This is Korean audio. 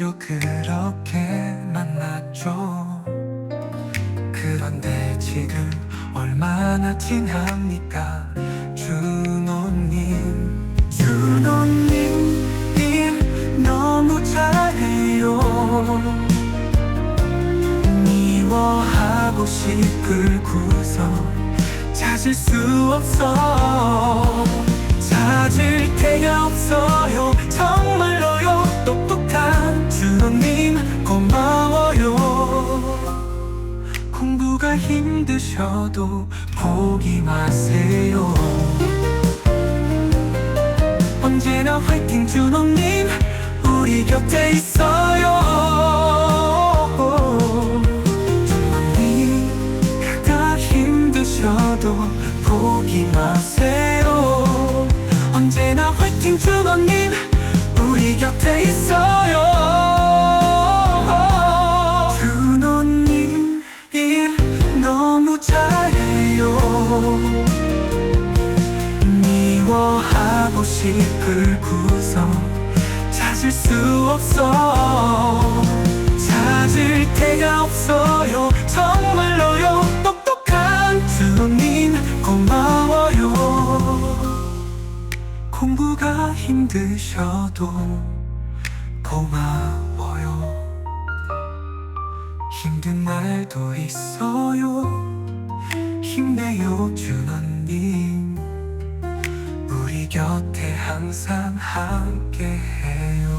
그저 그렇게 만났죠. 그런데 지금 얼마나 지납니까? 준호님. 준호님 일 너무 잘해요. 미워하고 싶을 구석 찾을 수 없어 힘드셔도 포기 마세요. 언제나 화이팅 준호님. 우리 곁에 있어요. 준호님 그가 힘드셔도 포기 마세요. 언제나 화이팅 준호님. 우리 곁에 있어요 싶을 구석 찾을 수 없어. 찾을 데가 없어요. 정말로요. 똑똑한 주님 고마워요. 공부가 힘드셔도 고마워요. 힘든 날도 있어요. 힘내요 준원님. 우리 곁에 항상 함께해요